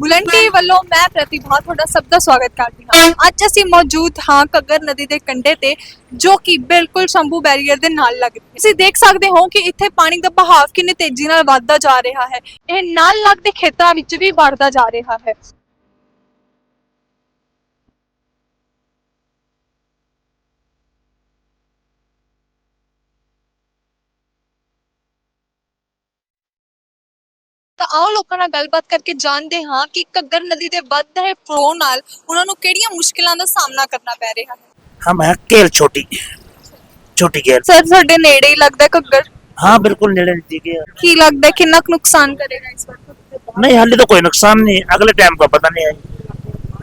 ਬੁਲੰਦ ਟੀਵੀ ਵੱਲੋਂ ਮੈਂ ਪ੍ਰਤਿਭਾ ਤੁਹਾਡਾ ਸਭ ਦਾ ਸਵਾਗਤ ਕਰਦੀ ਹਾਂ। ਅੱਜ ਅਸੀਂ ਮੌਜੂਦ ਹਾਂ ਘੱਗਰ ਨਦੀ ਦੇ ਕੰਢੇ ਤੇ ਜੋ ਕਿ ਬਿਲਕੁਲ ਸ਼ੰਭੂ ਬੈਰੀਅਰ ਦੇ ਨਾਲ ਲੱਗਦੀ ਹੈ। ਤੁਸੀਂ ਦੇਖ ਸਕਦੇ ਹੋ ਕਿ ਇੱਥੇ ਪਾਣੀ ਦਾ ਬਹਾਵ ਕਿੰਨੀ ਤੇਜ਼ੀ ਨਾਲ ਵੱਧਦਾ ਜਾ ਰਿਹਾ ਹੈ। ਇਹ ਨਾਲ ਲੱਗਦੇ ਖੇਤਰਾਂ ਵਿੱਚ ਵੀ ਵੱਧਦਾ ਜਾ ਰਿਹਾ ਹੈ। ਤਾਂ ਆਓ ਲੋਕਾਂ ਨਾਲ ਗੱਲਬਾਤ ਕਰਕੇ ਜਾਣਦੇ ਹਾਂ ਕਿ ਘੱਗਰ ਨਦੀ ਦੇ ਵੱਧ ਰਹੇ ਫਲੋ ਨਾਲ ਉਹਨਾਂ ਨੂੰ ਕਿਹੜੀਆਂ ਮੁਸ਼ਕਲਾਂ ਦਾ ਸਾਹਮਣਾ ਕਰਨਾ ਪੈ ਰਿਹਾ ਹੈ हम हैं केल छोटी छोटी केल ਸਰ ਸਾਡੇ ਨੇੜੇ ਹੀ ਲੱਗਦਾ ਹੈ ਘੱਗਰ हाँ बिल्कुल नेड़े नजदीक है ਕੀ ਲੱਗਦਾ ਹੈ ਕਿੰਨਾ ਕੁ ਨੁਕਸਾਨ ਕਰੇਗਾ ਇਸ ਵਾਰ नहीं हाली तो कोई नुकसान नहीं अगले टाइम का पता नहीं है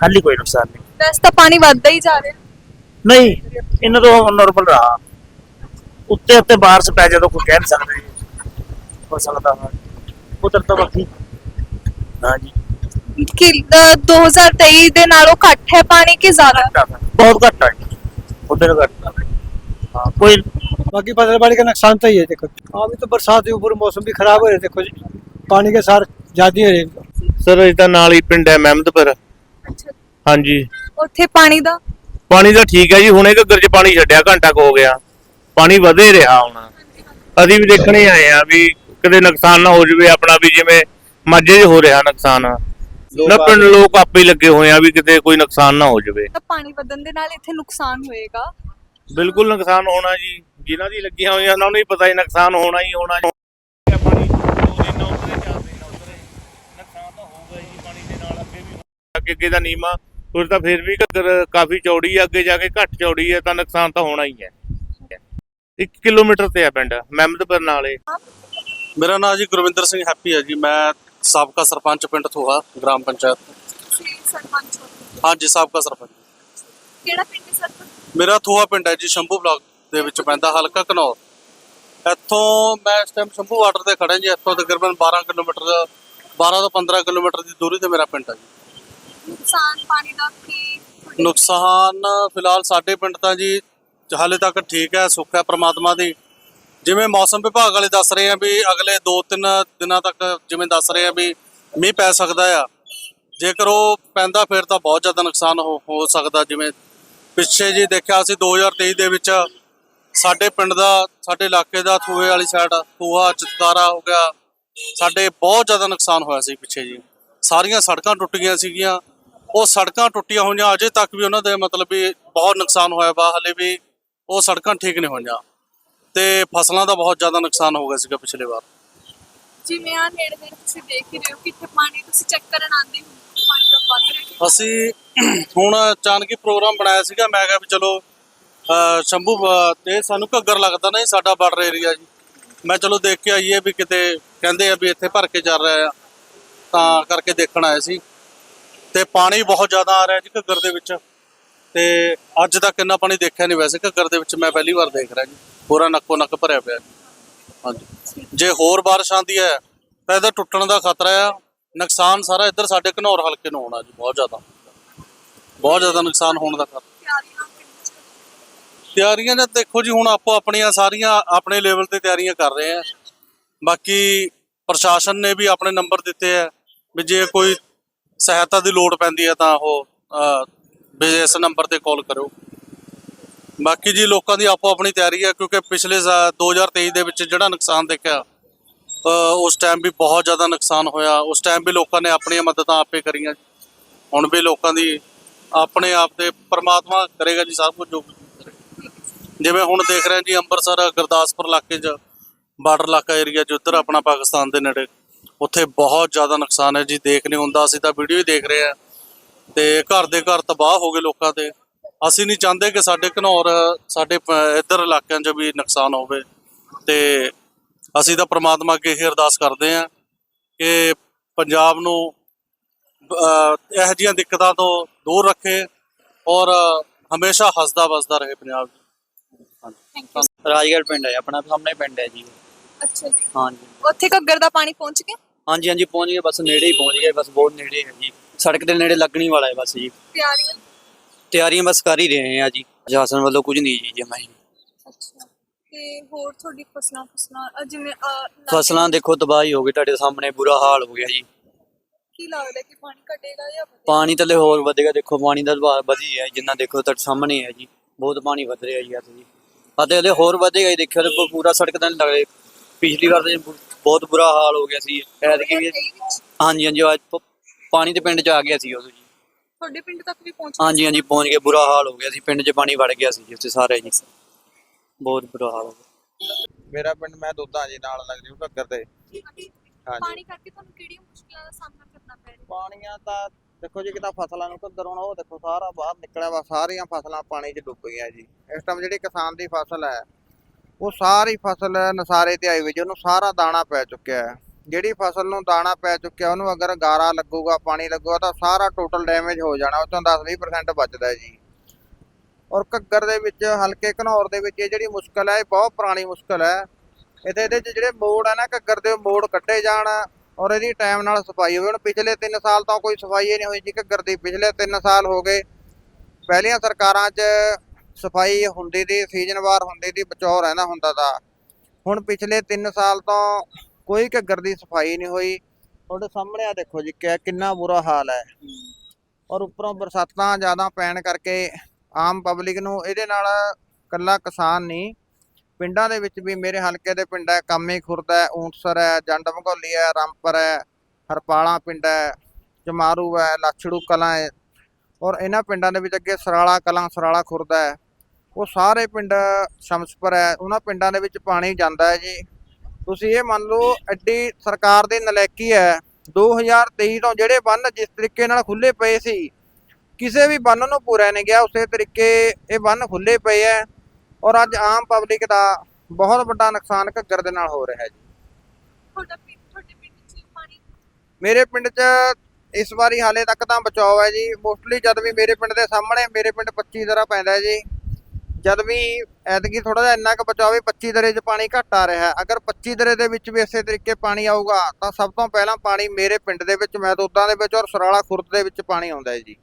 हाली कोई नुकसान नहीं ਵੈਸੇ ਤਾਂ ਪਾਣੀ ਵੱਧਦਾ ਹੀ ਜਾ ਰਿਹਾ नहीं इन तो नॉर्मल रहा उत्ते उत्ते बाहर से पै जाए तो कोई कह नहीं सकते हो सकता है उधर तो बाकी हाँ जी ਕਿ ਅ, 2023 ਦੇ ਨਾਲੋਂ ਘੱਟ ਹੈ ਪਾਣੀ ਕਿ ਜ਼ਿਆਦਾ घटा था बहुत घटा है उधर घटा हाँ कोई बाकी फसलबाड़ी का नुकसान तो ही है देखो अभी तो बरसात के ऊपर मौसम भी खराब हो रहे देखो जी पानी के सार ज्यादा हो रहे ਸਰ ਇਹ ਤਾਂ ਨਾਲ ਹੀ ਪਿੰਡ ਹੈ ਮਹਿਮਦਪੁਰ ਅੱਛਾ ਹਾਂਜੀ ਉੱਥੇ ਪਾਣੀ ਦਾ ਪਾਣੀ ਤਾਂ ਠੀਕ ਹੈ ਜੀ ਹੁਣੇ ਘੱਗਰ 'ਚ ਪਾਣੀ ਛੱਡਿਆ ਘੰਟਾ ਕੁ ਹੋ ਗਿਆ ਪਾਣੀ ਵਧੇ ਰਿਹਾ ਹੁਣ ਅਸੀਂ ਵੀ ਦੇਖਣੇ ਆਏ ਆ ਵੀ ਕਦੇ ਨੁਕਸਾਨ ਨਾ ਹੋ ਜਵੇ ਆਪਣਾ ਵੀ ਜਿਵੇਂ ਮਾਝੇ 'ਚ ਹੋ ਰਿਹਾ ਨੁਕਸਾਨ। ਨਾ ਪਿੰਡ ਲੋਕ ਆਪੇ ਹੀ ਲੱਗੇ ਹੋਏ ਆ ਵੀ ਕਿਤੇ ਕੋਈ ਨੁਕਸਾਨ ਨਾ ਹੋ ਜਵੇ। ਤਾਂ ਪਾਣੀ ਵਧਣ ਦੇ ਨਾਲ ਇੱਥੇ ਨੁਕਸਾਨ ਹੋਏਗਾ। ਬਿਲਕੁਲ ਨੁਕਸਾਨ ਹੋਣਾ ਜੀ। ਜਿਨ੍ਹਾਂ ਦੀ ਲੱਗੀਆਂ ਹੋਈਆਂ ਉਹਨਾਂ ਨੂੰ ਹੀ ਪਤਾ ਹੀ ਨੁਕਸਾਨ ਹੋਣਾ ਹੀ ਹੋਣਾ ਜੀ। ਪਾਣੀ ਦੋ ਦਿਨ ਉਤਰੇ ਚਾਰ ਦਿਨ ਉਤਰੇ ਨੁਕਸਾਨ ਤਾਂ ਹੋਊਗਾ ਜੀ ਪਾਣੀ ਦੇ ਨਾਲ ਅੱਗੇ ਵੀ ਅੱਗੇ ਅੱਗੇ ਦਾ ਨੀਮਾ ਉਹ ਤਾਂ ਫਿਰ ਵੀ ਘੱਗਰ ਕਾਫੀ ਚੌੜੀ ਹੈ ਅੱਗੇ ਜਾ ਕੇ ਘੱਟ ਚੌੜੀ ਹੈ ਤਾਂ ਨੁਕਸਾਨ ਤਾਂ ਹੋਣਾ ਹੀ ਹੈ। 1 ਕਿਲੋਮੀਟਰ ਤੇ ਹੈ ਪਿੰਡ ਮਹਿਮਦਪੁਰ ਨਾਲੇ। ਮੇਰਾ ਨਾਮ ਜੀ ਗੁਰਵਿੰਦਰ ਸਿੰਘ ਹੈਪੀ ਹੈ ਜੀ। ਮੈਂ ਸਾਬਕਾ ਸਰਪੰਚ ਪਿੰਡ ਥੋਹਾ ਗ੍ਰਾਮ ਪੰਚਾਇਤ। ਸਰਪੰਚ ਹਾਂਜੀ ਸਾਬਕਾ ਸਰਪੰਚ। ਕਿਹੜਾ ਪਿੰਡ ਹੈ ਸਰ? ਮੇਰਾ ਥੋਹਾ ਪਿੰਡ ਹੈ ਜੀ ਸ਼ੰਭੂ ਬਲਾਕ ਦੇ ਵਿੱਚ ਪੈਂਦਾ ਹਲਕਾ ਘਨੌਰ। ਇੱਥੋਂ ਮੈਂ ਇਸ ਟਾਈਮ ਸ਼ੰਭੂ ਵਾਟਰ ਤੇ ਖੜਾ ਜੀ ਇੱਥੋਂ ਤਕਰੀਬਨ 12 ਕਿਲੋਮੀਟਰ ਦਾ 12 ਤੋਂ 15 ਕਿਲੋਮੀਟਰ ਦੀ ਦੂਰੀ ਤੇ ਮੇਰਾ ਪਿੰਡ ਹੈ ਜੀ। ਨੁਕਸਾਨ ਪਾਣੀ ਦਾ ਕੀ ਨੁਕਸਾਨ ਫਿਲਹਾਲ ਸਾਡੇ ਪਿੰਡ ਤਾਂ ਜੀ ਹਾਲੇ ਤੱਕ ਠੀਕ ਹੈ ਸੁੱਖ ਹੈ ਪ੍ਰਮਾਤਮਾ ਦੀ। ਜਿਵੇਂ ਮੌਸਮ ਵਿਭਾਗ ਵਾਲੇ ਦੱਸ ਰਹੇ ਆ ਵੀ ਅਗਲੇ 2-3 ਦਿਨਾਂ ਤੱਕ ਜਿਵੇਂ ਦੱਸ ਰਹੇ ਆ ਵੀ ਮੀਂਹ ਪੈ ਸਕਦਾ ਆ। ਜੇਕਰ ਉਹ ਪੈਂਦਾ ਫਿਰ ਤਾਂ ਬਹੁਤ ਜ਼ਿਆਦਾ ਨੁਕਸਾਨ ਹੋ ਹੋ ਸਕਦਾ ਜਿਵੇਂ ਪਿੱਛੇ ਜੀ ਦੇਖਿਆ ਸੀ 2023 ਦੇ ਵਿੱਚ ਸਾਡੇ ਪਿੰਡ ਦਾ, ਸਾਡੇ ਇਲਾਕੇ ਦਾ ਥੂਏ ਵਾਲੀ ਸਾਈਡ ਥੂਆ ਚਤਕਾਰਾ ਹੋ ਗਿਆ। ਸਾਡੇ ਬਹੁਤ ਜ਼ਿਆਦਾ ਨੁਕਸਾਨ ਹੋਇਆ ਸੀ ਪਿੱਛੇ ਜੀ। ਸਾਰੀਆਂ ਸੜਕਾਂ ਟੁੱਟ ਗਈਆਂ ਸੀਗੀਆਂ। ਉਹ ਸੜਕਾਂ ਟੁੱਟੀਆਂ ਹੋਈਆਂ, ਅਜੇ ਤੱਕ ਵੀ ਉਹਨਾਂ ਦੇ ਮਤਲਬ ਵੀ ਬਹੁਤ ਨੁਕਸਾਨ ਹੋਇਆ ਵਾ, ਹਲੇ ਵੀ ਉਹ ਸੜਕਾਂ ਠੀਕ ਨਹੀਂ ਹੋਈਆਂ। ਤੇ ਫਸਲਾਂ ਦਾ ਬਹੁਤ ਜ਼ਿਆਦਾ ਨੁਕਸਾਨ ਹੋ ਗਿਆ ਸੀਗਾ ਪਿਛਲੇ ਵਾਰ। ਜਿਵੇਂ ਆ ਨੇੜੇ ਨੇੜੇ ਤੁਸੀਂ ਦੇਖ ਹੀ ਰਹੇ ਹੋ ਕਿ ਇੱਥੇ ਪਾਣੀ ਤੁਸੀਂ ਚੈੱਕ ਕਰਨ ਆਉਂਦੇ ਹੋ ਪਾਣੀ ਦਾ ਵੱਧ ਰਿਹਾ ਕਿ ਅਸੀਂ ਹੁਣ ਅਚਾਨਕ ਹੀ ਪ੍ਰੋਗਰਾਮ ਬਣਾਇਆ ਸੀਗਾ ਮੈਂ ਕਿਹਾ ਵੀ ਚਲੋ ਸ਼ੰਭੂ ਤੇ ਸਾਨੂੰ ਘੱਗਰ ਲੱਗਦਾ ਨਾ ਜੀ ਸਾਡਾ ਬਾਰਡਰ ਏਰੀਆ ਜੀ। ਮੈਂ ਚਲੋ ਦੇਖ ਕੇ ਆਈਏ ਵੀ ਕਿਤੇ ਕਹਿੰਦੇ ਆ ਵੀ ਇੱਥੇ ਭਰ ਕੇ ਚੱਲ ਰਿਹਾ ਆ ਤਾਂ ਕਰਕੇ ਦੇਖਣ ਆਏ ਸੀ। ਤੇ ਪਾਣੀ ਬਹੁਤ ਜ਼ਿਆਦਾ ਆ ਰਿਹਾ ਜੀ ਘੱਗਰ ਦੇ ਵਿੱਚ। ਤੇ ਅੱਜ ਤੱਕ ਇੰਨਾ ਪਾਣੀ ਦੇਖਿਆ ਨਹੀਂ ਵੈਸੇ ਘੱਗਰ ਦੇ ਵਿੱਚ ਮੈਂ ਪਹਿਲੀ ਵਾਰ ਦੇਖ ਰਿਹਾ ਜੀ। ਪੂਰਾ ਨੱਕੋ ਨੱਕ ਭਰਿਆ ਪਿਆ ਜੀ। ਹਾਂਜੀ। ਜੇ ਹੋਰ ਬਾਰਿਸ਼ ਆਂਦੀ ਹੈ ਤਾਂ ਇਹਦਾ ਟੁੱਟਣ ਦਾ ਖਤਰਾ ਆ। ਨੁਕਸਾਨ ਸਾਰਾ ਇੱਧਰ ਸਾਡੇ ਘਨੌਰ ਹਲਕੇ ਨੂੰ ਹੋਣਾ ਜੀ ਬਹੁਤ ਜ਼ਿਆਦਾ। ਬਹੁਤ ਜ਼ਿਆਦਾ ਨੁਕਸਾਨ ਹੋਣ ਦਾ ਖਤਰਾ। ਤਿਆਰੀਆਂ ਪਿੰਡ ਨੇ ਦੇਖੋ ਜੀ ਹੁਣ ਆਪੋ ਆਪਣੀਆਂ ਸਾਰੀਆਂ ਆਪਣੇ ਲੈਵਲ ਤੇ ਤਿਆਰੀਆਂ ਕਰ ਰਹੇ ਆ। ਬਾਕੀ ਪ੍ਰਸ਼ਾਸਨ ਨੇ ਵੀ ਆਪਣੇ ਨੰਬਰ ਦਿੱਤੇ ਆ ਵੀ ਜੇ ਕੋਈ ਸਹਾਇਤਾ ਦੀ ਲੋੜ ਪੈਂਦੀ ਹੈ ਤਾਂ ਉਹ ਅਹ, ਇਸ ਨੰਬਰ ਤੇ ਕਾਲ ਕਰੋ ਬਾਕੀ ਜੀ ਲੋਕਾਂ ਦੀ ਆਪੋ ਆਪਣੀ ਤਿਆਰੀ ਹੈ, ਕਿਉਂਕਿ ਪਿਛਲੇ ਸਾ- 2023 ਦੇ ਵਿੱਚ ਜਿਹੜਾ ਨੁਕਸਾਨ ਦੇਖਿਆ ਉਸ ਟਾਈਮ ਵੀ ਬਹੁਤ ਜ਼ਿਆਦਾ ਨੁਕਸਾਨ ਹੋਇਆ। ਉਸ ਟਾਈਮ ਵੀ ਲੋਕਾਂ ਨੇ ਆਪਣੀਆਂ ਮਦਦਾਂ ਆਪੇ ਕਰੀਆਂ। ਹੁਣ ਵੀ ਲੋਕਾਂ ਦੀ ਆਪਣੇ ਆਪ ਤੇ ਪਰਮਾਤਮਾ ਕਰੇਗਾ ਜੀ, ਸਭ ਕੁਝ ਜੋ ਜਿਵੇਂ ਹੁਣ ਦੇਖ ਰਹੇ ਜੀ, ਅੰਮ੍ਰਿਤਸਰ, ਗੁਰਦਾਸਪੁਰ ਇਲਾਕੇ 'ਚ, ਬਾਰਡਰ ਇਲਾਕਾ ਏਰੀਆ 'ਚ, ਉੱਧਰ ਆਪਣਾ ਪਾਕਿਸਤਾਨ ਦੇ ਨੇੜੇ, ਉੱਥੇ ਬਹੁਤ ਜ਼ਿਆਦਾ ਨੁਕਸਾਨ ਹੈ ਜੀ। ਦੇਖ ਨਹੀਂ ਹੁੰਦਾ, ਅਸੀਂ ਤਾਂ ਵੀਡੀਓ ਹੀ ਦੇਖ ਰਹੇ ਆ ਤੇ ਘਰ ਦੇ ਘਰ ਤਬਾਹ ਹੋ ਗਏ ਲੋਕਾਂ ਦੇ। ਅਸੀਂ ਨਹੀਂ ਚਾਹੁੰਦੇ ਕਿ ਸਾਡੇ ਘਨੌਰ ਸਾਡੇ ਇੱਧਰ ਇਲਾਕਿਆਂ 'ਚ ਵੀ ਨੁਕਸਾਨ ਹੋਵੇ। ਤੇ ਅਸੀਂ ਤਾਂ ਪ੍ਰਮਾਤਮਾ ਅੱਗੇ ਇਹ ਅਰਦਾਸ ਕਰਦੇ ਆ ਕਿ ਪੰਜਾਬ ਨੂੰ ਇਹੋ ਜਿਹੀਆਂ ਦਿੱਕਤਾਂ ਤੋਂ ਦੂਰ ਰੱਖੇ ਔਰ ਹਮੇਸ਼ਾ ਹੱਸਦਾ ਵਸਦਾ ਰਹੇ ਪੰਜਾਬ ਰਾਜਗੜ੍ਹ ਪਿੰਡ ਹੈ ਆਪਣਾ ਸਾਹਮਣੇ ਪਿੰਡ ਹੈ ਜੀ। ਅੱਛਾ ਜੀ। ਹਾਂਜੀ। ਉੱਥੇ ਘੱਗਰ ਦਾ ਪਾਣੀ ਪਹੁੰਚ ਗਿਆ? ਹਾਂਜੀ ਹਾਂਜੀ ਪਹੁੰਚ ਗਏ ਬਸ ਨੇੜੇ ਹੀ ਪਹੁੰਚ ਗਏ ਬਸ ਬਹੁਤ ਨੇੜੇ ਹੈ ਜੀ। ਸੜਕ ਦੇ ਨੇੜੇ ਲੱਗਣੀ ਵਾਲਾ ਹੈ ਬਸ ਜੀ। ਤਿਆਰੀਆਂ? ਤਿਆਰੀਆਂ ਬਸ ਕਰ ਹੀ ਰਹੇ ਹਾਂ ਜੀ। ਪ੍ਰਸ਼ਾਸਨ ਵੱਲੋਂ ਕੁਝ ਨਹੀਂ ਜੀ ਜਮਾ ਹੀ। ਅੱਛਾ। ਤੇ ਹੋਰ ਤੁਹਾਡੀ ਫਸਲਾਂ ਫਸਲਾਂ ਜਿਵੇਂ ਲਾ- ਫਸਲਾਂ ਦੇਖੋ ਤਬਾਹੀ ਹੋ ਗਈ ਤੁਹਾਡੇ ਸਾਹਮਣੇ ਬੁਰਾ ਹਾਲ ਹੋ ਗਿਆ ਜੀ। ਕੀ ਲੱਗਦਾ ਕਿ ਪਾਣੀ ਘਟੇਗਾ ਜਾਂ ਵਧੇਗਾ? ਪਾਣੀ ਥੱਲੇ ਹੋਰ ਵਧੇਗਾ ਦੇਖੋ ਪਾਣੀ ਦਾ ਦਬਾਅ ਵਧੀ ਹੈ ਜਿੰਨਾ ਦੇਖੋ ਤੁਹਾਡੇ ਸਾਹਮਣੇ ਹੈ ਜੀ। ਬਹੁਤ ਪਾਣੀ ਵਧ ਰਿਹਾ ਜੀ ਅੱਜ ਜੀ। ਅਤੇ ਹਲੇ ਹੋਰ ਵਧੇਗਾ ਜੀ ਦੇਖਿਓ ਤੇ ਪੂਰਾ ਸੜਕ ਤਾਂ ਨਹੀਂ ਲੱਗ ਰਿਹਾ। ਪਿਛਲੀ ਵਾਰ ਤਾਂ ਬਹੁਤ ਬੁਰਾ ਹਾਲ ਹੋ ਗਿਆ ਸੀ। ਐਤਕੀ ਵੀ 2023 ਵਿੱਚ? ਹਾਂਜੀ ਹਾਂਜੀ ਅੱਜ ਪ- ਪਾਣੀ ਤੇ ਪਿੰਡ ਚ ਆ ਗਿਆ ਸੀ ਉਦੋਂ ਜੀ। ਤੁਹਾਡੇ ਪਿੰਡ ਤੱਕ ਵੀ ਪਹੁੰਚ ਹਾਂਜੀ ਹਾਂਜੀ ਪਹੁੰਚ ਕੇ ਬੁਰਾ ਹਾਲ ਹੋ ਗਿਆ ਸੀ। ਪਿੰਡ 'ਚ ਪਾਣੀ ਵੜ ਗਿਆ ਸੀ ਜੀ ਉੱਥੇ ਸਾਰੇ ਜੀ। ਬਹੁਤ ਬੁਰਾ ਹਾਲ ਹੋ ਗਿਆ। ਮੇਰਾ ਪਿੰਡ ਮੈਂ ਦੁੱਧਾਂ ਜੀ ਨਾਲ ਲੱਗਦੀ ਹੂੰ ਘੱਗਰ ਤੇ ਹਾਂਜੀ। ਪਾਣੀ ਕਰਕੇ ਤੁਹਾਨੂੰ ਕਿਹੜੀਆਂ ਮੁਸ਼ਕਲਾਂ ਦਾ ਸਾਹਮਣਾ ਕਰਨਾ ਪੈ ਰਿਹਾ? ਪਾਣੀਆਂ ਤਾਂ ਦੇਖੋ ਜੀ ਕਿਤਾ ਫਸਲਾਂ ਨੂੰ ਘੱਗਰ ਹੋਣਾ ਉਹ ਦੇਖੋ ਸਾਰਾ ਬਾਹਰ ਨਿਕਲਿਆ ਵਾ ਸਾਰੀਆਂ ਫਸਲਾਂ ਪਾਣੀ 'ਚ ਡੁੱਬ ਗਈਆਂ ਜੀ। ਇਸ ਟਾਈਮ ਜਿਹੜੀ ਕਿਸਾਨ ਦੀ ਫਸਲ ਹੈ ਉਹ ਸਾਰੀ ਫਸਲ ਨਸਾਰੇ ਤੇ ਆਈ ਹੋਈ ਜੀ ਉਹਨੂੰ ਸਾਰਾ ਦਾਣਾ ਪੈ ਚੁੱਕਿਆ ਹੈ। ਜਿਹੜੀ ਫਸਲ ਨੂੰ ਦਾਣਾ ਪੈ ਚੁੱਕਿਆ, ਉਹਨੂੰ ਅਗਰ ਗਾਰਾ ਲੱਗੂਗਾ, ਪਾਣੀ ਲੱਗੂਗਾ, ਤਾਂ ਸਾਰਾ ਟੋਟਲ ਡੈਮੇਜ ਹੋ ਜਾਣਾ, ਉਹ ਤੋਂ 10-20% ਬਚਦਾ ਜੀ। ਔਰ ਘੱਗਰ ਦੇ ਵਿੱਚ, ਹਲਕੇ ਘਨੌਰ ਦੇ ਵਿੱਚ ਇਹ ਜਿਹੜੀ ਮੁਸ਼ਕਲ ਹੈ, ਇਹ ਬਹੁਤ ਪੁਰਾਣੀ ਮੁਸ਼ਕਲ ਹੈ। ਇਹਦੇ ਇਹਦੇ 'ਚ ਜਿਹੜੇ ਮੋੜ ਹੈ ਨਾ, ਘੱਗਰ ਦੇ ਉਹ ਮੋੜ ਕੱਢੇ ਜਾਣ ਔਰ ਇਹਦੀ ਟਾਈਮ ਨਾਲ ਸਫ਼ਾਈ ਹੋਵੇ। ਹੁਣ ਪਿਛਲੇ 3 ਸਾਲ ਤੋਂ ਕੋਈ ਸਫ਼ਾਈ ਹੀ ਨਹੀਂ ਹੋਈ ਜੀ ਘੱਗਰ ਦੀ। ਪਿਛਲੇ 3 ਸਾਲ ਹੋ ਗਏ, ਪਹਿਲੀਆਂ ਸਰਕਾਰਾਂ 'ਚ ਸਫ਼ਾਈ ਹੁੰਦੀ ਦੀ ਸੀਜ਼ਨਵਾਰ ਹੁੰਦੀ ਦੀ ਬਚਾਓ ਰਹਿੰਦਾ ਹੁੰਦਾ ਦਾ ਹੁਣ ਪਿਛਲੇ 3 ਸਾਲ ਤੋਂ ਕੋਈ ਘੱਗਰ ਦੀ ਸਫ਼ਾਈ ਨਹੀਂ ਹੋਈ। ਤੁਹਾਡੇ ਸਾਹਮਣੇ ਆ ਦੇਖੋ ਜੀ ਕਿ ਕਿੰਨਾ ਬੁਰਾ ਹਾਲ ਹੈ। ਔਰ ਉੱਪਰੋਂ ਬਰਸਾਤਾਂ ਜ਼ਿਆਦਾ ਪੈਣ ਕਰਕੇ ਆਮ ਪਬਲਿਕ ਨੂੰ ਇਹਦੇ ਨਾਲ ਕੱਲਾ ਕਿਸਾਨ ਨਹੀਂ, ਪਿੰਡਾਂ ਦੇ ਵਿੱਚ ਵੀ ਮੇਰੇ ਹਲਕੇ ਦੇ ਪਿੰਡ ਹੈ, ਕਾਮੇ ਖੁਰਦ ਹੈ ਊਂਟਸਰ ਹੈ, ਜੰਡ ਭਗੌਲੀ ਹੈ, ਰਾਮਪਰ ਹੈ, ਹਰਪਾਲਾ ਪਿੰਡ ਹੈ, ਚਮਾਰੂ ਹੈ, ਲਾਛੜੂ ਕਲਾਂ ਹੈ। ਔਰ ਇਹਨਾਂ ਪਿੰਡਾਂ ਦੇ ਵਿੱਚ ਅੱਗੇ ਸਰਾਲਾ ਕਲਾਂ, ਸਰਾਲਾ ਖੁਰਦ ਹੈ। ਉਹ ਸਾਰੇ ਪਿੰਡ ਸ਼ਮਸਪੁਰ ਹੈ। ਉਹਨਾਂ ਪਿੰਡਾਂ ਦੇ ਵਿੱਚ ਪਾਣੀ ਜਾਂਦਾ ਹੈ ਜੀ। ਤੁਸੀਂ ਇਹ ਮੰਨ ਲਓ ਐਡੀ ਸਰਕਾਰ ਦੀ ਨਲਾਇਕੀ ਹੈ 2023 ਤੋਂ ਜਿਹੜੇ ਬੰਨ ਜਿਸ ਤਰੀਕੇ ਨਾਲ ਖੁੱਲੇ ਪਏ ਸੀ ਕਿਸੇ ਵੀ ਬੰਨ ਨੂੰ ਪੂਰਾ ਨਹੀਂ ਗਿਆ ਉਸੇ ਤਰੀਕੇ ਇਹ ਬੰਨ ਖੁੱਲੇ ਪਏ ਹੈ ਔਰ ਅੱਜ ਆਮ ਪਬਲਿਕ ਦਾ ਬਹੁਤ ਵੱਡਾ ਨੁਕਸਾਨ ਘੱਗਰ ਦੇ ਨਾਲ ਹੋ ਰਿਹਾ ਜੀ। ਤੁਹਾਡਾ ਪਿੰਡ ਤੁਹਾਡੇ ਪਿੰਡ 'ਚ ਪਾਣੀ? ਮੇਰੇ ਪਿੰਡ 'ਚ ਇਸ ਵਾਰੀ ਹਾਲੇ ਤੱਕ ਤਾਂ ਬਚਾਓ ਹੈ ਜੀ ਮੋਸਟਲੀ ਜਦ ਵੀ ਮੇਰੇ ਪਿੰਡ ਦੇ ਸਾਹਮਣੇ ਮੇਰੇ ਪਿੰਡ 25 ਦਰਾ ਪੈਂਦਾ ਜੀ। ਜਦ ਵੀ ਐਤਕੀ ਥੋੜਾ ਜਿਹਾ ਇੰਨਾ ਕੁ ਬਚਾਓ ਵੀ 25 ਦਰੇ 'ਚ ਪਾਣੀ ਘੱਟ ਆ ਰਿਹਾ ਅਗਰ 25 ਦਰੇ ਦੇ ਵਿੱਚ ਵੀ ਇਸੇ ਤਰੀਕੇ ਪਾਣੀ ਆਊਗਾ ਤਾਂ ਸਭ ਤੋਂ ਪਹਿਲਾਂ ਪਾਣੀ ਮੇਰੇ ਪਿੰਡ ਦੇ ਵਿੱਚ ਮੈਦੋਦਾਂ ਦੇ ਵਿੱਚ ਔਰ ਸਰਾਲਾ ਖੁਰਦ ਦੇ ਵਿੱਚ ਪਾਣੀ ਆਉਂਦਾ ਹੈ ਜੀ।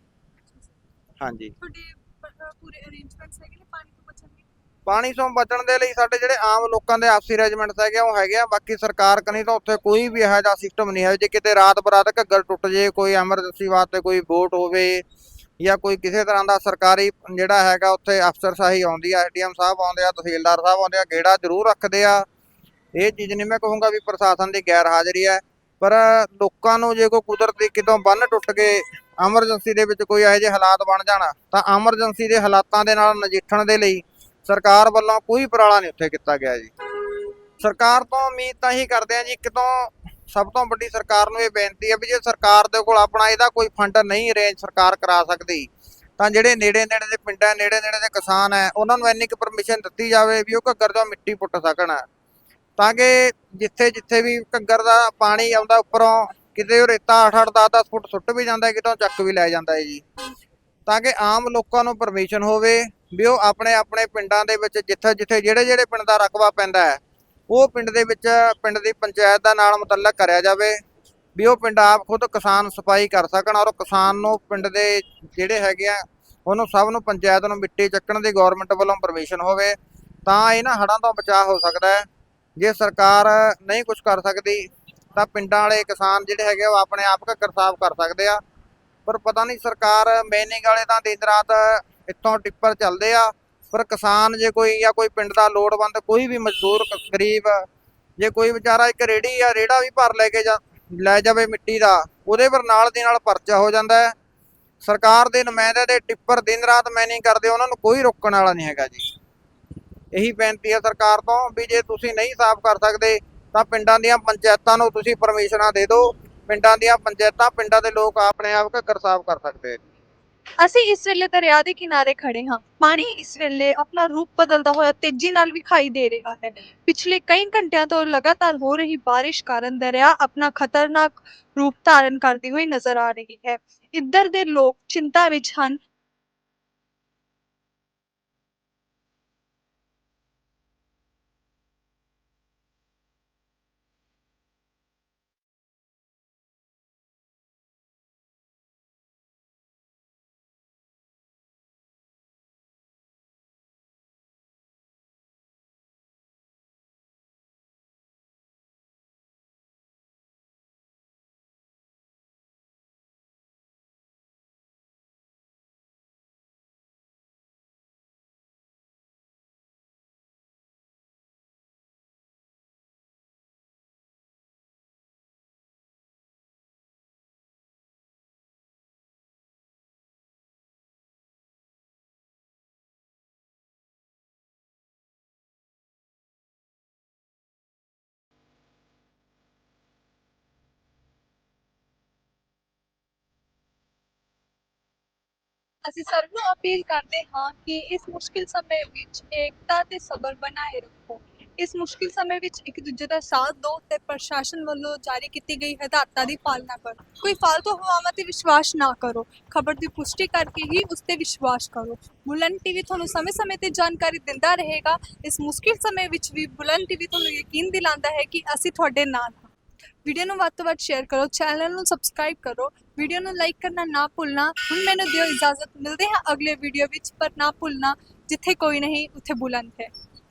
ਹਾਂਜੀ। ਤੁਹਾਡੇ ਪ- ਪੂਰੇ ਅਰੇਂਜਮੈਂਟਸ ਹੈਗੇ ਨੇ ਪਾਣੀ ਤੋਂ ਬਚਣ ਦੇ ਪਾਣੀ ਤੋਂ ਬਚਣ ਦੇ ਲਈ ਸਾਡੇ ਜਿਹੜੇ ਆਮ ਲੋਕਾਂ ਦੇ ਆਪਸੀ ਅਰੇਂਜਮੈਂਟਸ ਹੈਗੇ ਉਹ ਹੈਗੇ ਆ। ਬਾਕੀ ਸਰਕਾਰ ਕਨੀ ਤਾਂ ਉੱਥੇ ਕੋਈ ਵੀ ਇਹੋ ਜਿਹਾ ਸਿਸਟਮ ਨਹੀਂ ਹੈ ਜੇ ਕਿਤੇ ਰਾਤ ਬਰਾਤ ਘੱਗਰ ਟੁੱਟ ਜੇ ਕੋਈ ਐਮਰਜੈਂਸੀ ਵਾਸਤੇ ਕੋਈ ਬੋਟ ਹੋਵੇ ਜਾਂ ਕੋਈ ਕਿਸੇ ਤਰ੍ਹਾਂ ਦਾ ਸਰਕਾਰੀ ਜਿਹੜਾ ਹੈਗਾ ਉੱਥੇ ਅਫਸਰ ਸਾਹੀ ਆਉਂਦੀ ਆ, ਏਟੀਐਮ ਸਾਹਿਬ ਆਉਂਦੇ ਆ, ਤਹਿਸੀਲਦਾਰ ਸਾਹਿਬ ਆਉਂਦੇ ਆ, ਗੇੜਾ ਜ਼ਰੂਰ ਰੱਖਦੇ ਆ। ਇਹ ਚੀਜ਼ ਨਹੀਂ ਮੈਂ ਕਹੂੰਗਾ ਵੀ ਪ੍ਰਸ਼ਾਸਨ ਦੀ ਗੈਰ ਹਾਜ਼ਰੀ ਹੈ ਪਰ ਲੋਕਾਂ ਨੂੰ ਜੇ ਕੋਈ ਕੁਦਰਤੀ ਕਿਤੋਂ ਬੰਨ ਟੁੱਟ ਕੇ ਐਮਰਜੈਂਸੀ ਦੇ ਵਿੱਚ ਕੋਈ ਇਹੋ ਜਿਹੇ ਹਾਲਾਤ ਬਣ ਜਾਣ, ਤਾਂ ਐਮਰਜੈਂਸੀ ਦੇ ਹਾਲਾਤਾਂ ਦੇ ਨਾਲ ਨਜਿੱਠਣ ਦੇ ਲਈ ਸਰਕਾਰ ਵੱਲੋਂ ਕੋਈ ਉਪਰਾਲਾ ਨਹੀਂ ਉੱਥੇ ਕੀਤਾ ਗਿਆ ਜੀ। ਸਰਕਾਰ ਤੋਂ ਉਮੀਦ ਤਾਂ ਹੀ ਕਰਦੇ ਆ ਜੀ ਕਿਤੋਂ ਸਭ ਤੋਂ ਵੱਡੀ ਸਰਕਾਰ ਨੂੰ ਇਹ ਬੇਨਤੀ ਹੈ ਵੀ ਜੇ ਸਰਕਾਰ ਦੇ ਕੋਲ ਆਪਣਾ ਇਹਦਾ ਕੋਈ ਫੰਡ ਨਹੀਂ ਅਰੇਂਜ ਸਰਕਾਰ ਕਰਾ ਸਕਦੀ ਤਾਂ ਜਿਹੜੇ ਨੇੜੇ ਨੇੜੇ ਦੇ ਪਿੰਡਾਂ ਨੇੜੇ ਨੇੜੇ ਦੇ ਕਿਸਾਨ ਹੈ ਉਹਨਾਂ ਨੂੰ ਇੰਨੀ ਕੁ ਪਰਮਿਸ਼ਨ ਦਿੱਤੀ ਜਾਵੇ ਵੀ ਉਹ ਘੱਗਰ ਤੋਂ ਮਿੱਟੀ ਪੁੱਟ ਸਕਣ। ਤਾਂ ਕਿ ਜਿੱਥੇ ਜਿੱਥੇ ਵੀ ਘੱਗਰ ਦਾ ਪਾਣੀ ਆਉਂਦਾ ਉੱਪਰੋਂ ਕਿਤੇ ਉਹ ਰੇਤਾ 8-8 10-10 ਫੁੱਟ ਸੁੱਟ ਵੀ ਜਾਂਦਾ ਹੈ, ਕਿਤੋਂ ਚੱਕ ਵੀ ਲੈ ਜਾਂਦਾ ਹੈ ਜੀ। ਤਾਂ ਕਿ ਆਮ ਲੋਕਾਂ ਨੂੰ ਪਰਮਿਸ਼ਨ ਹੋਵੇ ਵੀ ਉਹ ਆਪਣੇ ਆਪਣੇ ਪਿੰਡਾਂ ਦੇ ਵਿੱਚ ਜਿੱਥੇ ਜਿੱਥੇ ਜਿਹੜੇ ਜਿਹੜੇ ਪਿੰਡ ਦਾ ਰਕਬਾ ਪੈਂਦਾ ਹੈ ਉਹ ਪਿੰਡ ਦੇ ਵਿੱਚ ਪਿੰਡ ਦੀ ਪੰਚਾਇਤ ਦਾ ਨਾਲ ਮੁਤਲਕ ਕਰਿਆ ਜਾਵੇ ਵੀ ਉਹ ਪਿੰਡ ਆਪ ਖੁਦ ਕਿਸਾਨ ਸਫ਼ਾਈ ਕਰ ਸਕਣ ਔਰ ਕਿਸਾਨ ਨੂੰ ਪਿੰਡ ਦੇ ਜਿਹੜੇ ਹੈਗੇ ਆ ਉਹਨੂੰ ਸਭ ਨੂੰ ਪੰਚਾਇਤ ਨੂੰ ਮਿੱਟੀ ਚੱਕਣ ਦੀ ਗਵਰਨਮੈਂਟ ਵੱਲੋਂ ਪਰਮਿਸ਼ਨ ਹੋਵੇ ਤਾਂ ਇਹਨਾਂ ਹੜ੍ਹਾਂ ਤੋਂ ਬਚਾਅ ਹੋ ਸਕਦਾ ਹੈ। ਜੇ ਸਰਕਾਰ ਨਹੀਂ ਕੁਝ ਕਰ ਸਕਦੀ ਤਾਂ ਪਿੰਡਾਂ ਵਾਲੇ ਕਿਸਾਨ ਜਿਹੜੇ ਹੈਗੇ ਆ, ਉਹ ਆਪਣੇ ਆਪ ਘੱਗਰ ਸਾਫ਼ ਕਰ ਸਕਦੇ ਆ। ਪਰ ਪਤਾ ਨਹੀਂ ਸਰਕਾਰ ਮੈਨਿੰਗ ਵਾਲੇ ਤਾਂ ਦਿਨ ਰਾਤ ਇੱਥੋਂ ਟਿੱਪਰ ਚੱਲਦੇ ਆ ਪਰ ਕਿਸਾਨ ਜੇ ਕੋਈ ਜਾਂ ਕੋਈ ਪਿੰਡ ਦਾ ਲੋੜਵੰਦ, ਕੋਈ ਵੀ ਮਜ਼ਦੂਰ ਗਰੀਬ, ਜੇ ਕੋਈ ਵਿਚਾਰਾ ਇੱਕ ਰੇੜੀ ਜਾਂ ਰੇੜਾ ਵੀ ਭਰ ਲੈ ਕੇ ਜਾ, ਲੈ ਜਾਵੇ ਮਿੱਟੀ ਦਾ, ਉਹਦੇ ਪਰ ਨਾਲ ਦੀ ਨਾਲ ਪਰਚਾ ਹੋ ਜਾਂਦਾ ਹੈ। ਸਰਕਾਰ ਦੇ ਨੁਮਾਇੰਦੇ ਦੇ ਟਿੱਪਰ ਦਿਨ ਰਾਤ ਮੈਨਿੰਗ ਕਰਦੇ, ਉਹਨਾਂ ਨੂੰ ਕੋਈ ਰੋਕਣ ਵਾਲਾ ਨਹੀਂ ਹੈਗਾ ਜੀ। ਇਹੀ ਬੇਨਤੀ ਹੈ ਸਰਕਾਰ ਤੋਂ ਵੀ ਜੇ ਤੁਸੀਂ ਨਹੀਂ ਸਾਫ਼ ਕਰ ਸਕਦੇ, ਤਾਂ ਪਿੰਡਾਂ ਦੀਆਂ ਪੰਚਾਇਤਾਂ ਨੂੰ ਤੁਸੀਂ ਪਰਮਿਸ਼ਨਾਂ ਦੇ ਦਿਓ। ਪਿੰਡਾਂ ਦੀਆਂ ਪੰਚਾਇਤਾਂ, ਪਿੰਡਾਂ ਦੇ ਲੋਕ ਆਪਣੇ ਆਪ ਘਰ ਸਾਫ਼ ਕਰ ਸਕਦੇ ਅਸੀਂ ਇਸ ਵੇਲੇ ਦਰਿਆ ਦੇ ਕਿਨਾਰੇ ਖੜੇ ਹਾਂ। ਪਾਣੀ ਇਸ ਵੇਲੇ ਆਪਣਾ ਰੂਪ ਬਦਲਦਾ ਹੋਇਆ ਤੇਜ਼ੀ ਨਾਲ ਵਿਖਾਈ ਦੇ ਰਿਹਾ ਹੈ। ਪਿਛਲੇ ਕਈ ਘੰਟਿਆਂ ਤੋਂ ਲਗਾਤਾਰ ਹੋ ਰਹੀ ਬਾਰਿਸ਼ ਕਾਰਨ ਦਰਿਆ ਆਪਣਾ ਖਤਰਨਾਕ ਰੂਪ ਧਾਰਨ ਕਰਦੀ ਹੋਈ ਨਜ਼ਰ ਆ ਰਹੀ ਹੈ। ਇੱਧਰ ਦੇ ਲੋਕ ਚਿੰਤਾ ਵਿੱਚ ਹਨ ਅਸੀਂ ਸਭ ਨੂੰ ਅਪੀਲ ਕਰਦੇ ਹਾਂ ਕਿ ਇਸ ਮੁਸ਼ਕਿਲ ਸਮੇਂ ਵਿੱਚ ਏਕਤਾ ਤੇ ਸਬਰ ਬਣਾਏ ਰੱਖੋ। ਇਸ ਮੁਸ਼ਕਿਲ ਸਮੇਂ ਵਿੱਚ ਇੱਕ ਦੂਜੇ ਦਾ ਸਾਥ ਦਿਓ ਤੇ ਪ੍ਰਸ਼ਾਸਨ ਵੱਲੋਂ ਜਾਰੀ ਕੀਤੀ ਗਈ ਹਦਾਇਤਾਂ ਦੀ ਪਾਲਣਾ ਕਰੋ। ਕੋਈ ਫालतू ਹਵਾਵਾਂ ਤੇ ਵਿਸ਼ਵਾਸ ਨਾ ਕਰੋ। ਖਬਰ ਦੀ ਪੁਸ਼ਟੀ ਕਰਕੇ ਹੀ ਉਸ ਤੇ ਵਿਸ਼ਵਾਸ ਕਰੋ। ਬੁਲੰਦ ਟੀਵੀ ਤੁਹਾਨੂੰ ਸਮੇਂ-ਸਮੇਂ ਤੇ ਜਾਣਕਾਰੀ ਦਿੰਦਾ ਰਹੇਗਾ। ਇਸ ਮੁਸ਼ਕਿਲ ਸਮੇਂ ਵਿੱਚ ਵੀ ਬੁਲੰਦ ਟੀਵੀ ਤੁਹਾਨੂੰ ਯਕੀਨ ਦਿਲਾਉਂਦਾ ਹੈ ਕਿ ਅਸੀਂ ਤੁਹਾਡੇ ਨਾਲ ਹਾਂ। ਵੀਡੀਓ ਨੂੰ ਵੱਧ ਤੋਂ ਵੱਧ ਸ਼ੇਅਰ ਕਰੋ ਚੈਨਲ ਨੂੰ ਸਬਸਕ੍ਰਾਈਬ ਕਰੋ ਵੀਡੀਓ ਨੂੰ ਲਾਈਕ ਕਰਨਾ ਨਾ ਭੁੱਲਣਾ। ਹੁਣ ਮੈਨੂੰ ਦਿਓ ਇਜਾਜ਼ਤ। ਮਿਲਦੇ ਹਾਂ ਅਗਲੇ ਵੀਡੀਓ ਵਿੱਚ, ਪਰ ਨਾ ਭੁੱਲਣਾ, ਜਿੱਥੇ ਕੋਈ ਨਹੀਂ, ਉੱਥੇ ਬੁਲੰਦ ਹੈ।